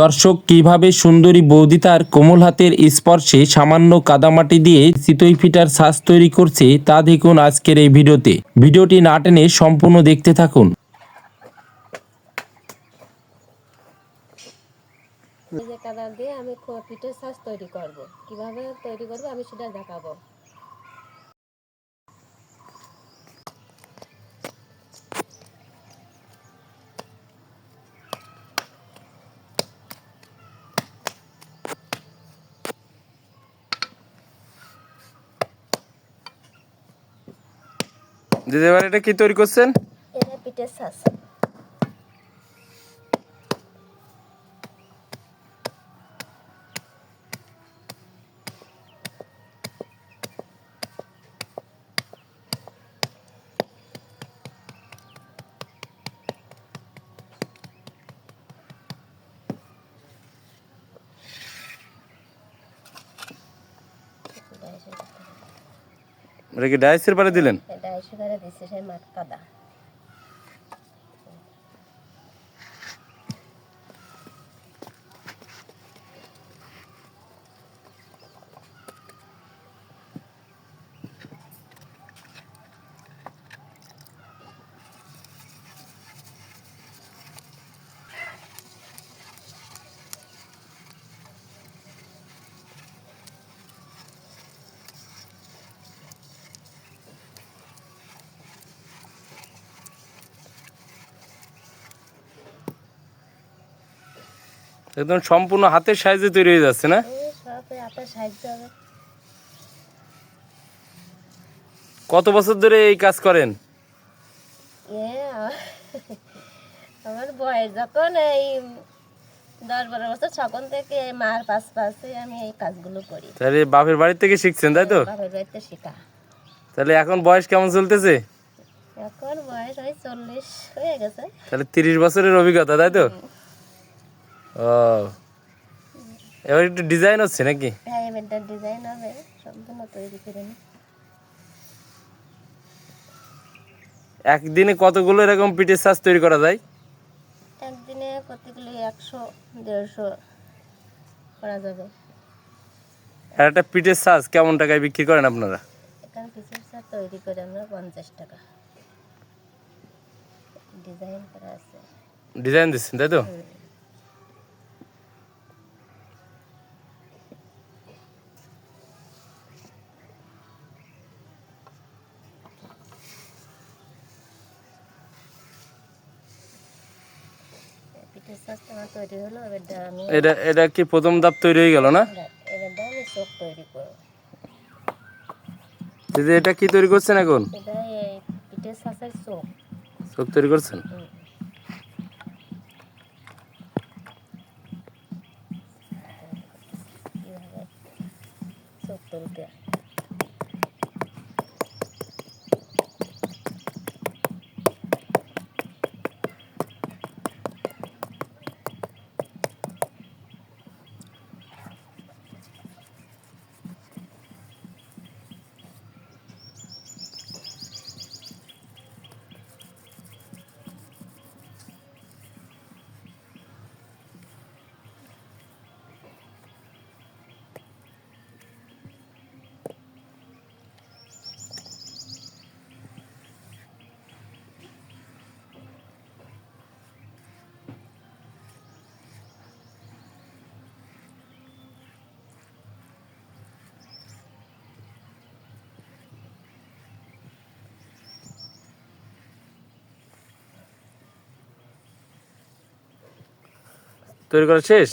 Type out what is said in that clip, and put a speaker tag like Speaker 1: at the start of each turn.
Speaker 1: দর্শক, কীভাবে সুন্দরী বৌদি তার কোমল হাতের স্পর্শে সামান্য কাদামাটি দিয়ে চিতই ফিটার শ্বাস তৈরি করছে, তা দেখুন আজকের এই ভিডিওতে। ভিডিওটি না টেনে সম্পূর্ণ দেখতে থাকুন।
Speaker 2: কাদার দিয়ে আমি পিঠের শ্বাস তৈরি করব। কীভাবে তৈরি করব আমি সেটা দেখাবো।
Speaker 1: দিদি এবার এটা কি তৈরি করছেন?
Speaker 2: এটা পিঠের শ্বাস
Speaker 1: এটা কি ডাইসের পারে দিলেন?
Speaker 2: এটা এসে দিছে সেই মাঠ কাদা
Speaker 1: একদম সম্পূর্ণ হাতের সাইজে তৈরি হয়ে যাচ্ছে না? কত বছর ধরে এই কাজ করেন?
Speaker 2: আমার বয়স যখন এই দশ বারো বছর তখন থেকে মার পাশ পাশে আমি এই কাজগুলো করি।
Speaker 1: তাহলে বাপের বাড়ি থেকে শিখছেন তাই তো?
Speaker 2: বাপের বাড়িতে শেখা।
Speaker 1: তাহলে এখন বয়স কেমন চলতেছে?
Speaker 2: এখন বয়স ওই চল্লিশ হয়ে গেছে।
Speaker 1: তাহলে তিরিশ বছরের অভিজ্ঞতা তাই তো? ও। এবার একটু ডিজাইন হচ্ছে নাকি?
Speaker 2: হ্যাঁ এবারটা ডিজাইন হবে সম্পূর্ণ তৈরি করে নি।
Speaker 1: একদিনে কতগুলো এরকম পিঠের সাজ তৈরি করা যায়?
Speaker 2: একদিনে প্রতিগুলি একশো দেড়শো করা যাবে।
Speaker 1: আর একটা পিঠের শ্বাস কেমন টাকায় বিক্রি করেন আপনারা?
Speaker 2: এখানে পিসের সার তৈরি করে আমরা পঞ্চাশ টাকা। ডিজাইন করা আছে।
Speaker 1: ডিজাইন দিচ্ছেন তাই তো? এটা কি প্রথম ধাপ তৈরি হয়ে গেল না?
Speaker 2: তৈরি
Speaker 1: দিদি, এটা কি তৈরি করছেন এখন?
Speaker 2: চোখ
Speaker 1: তৈরি করছেন?
Speaker 2: চোখ তুলতে
Speaker 1: তৈরি করা
Speaker 2: শেষ।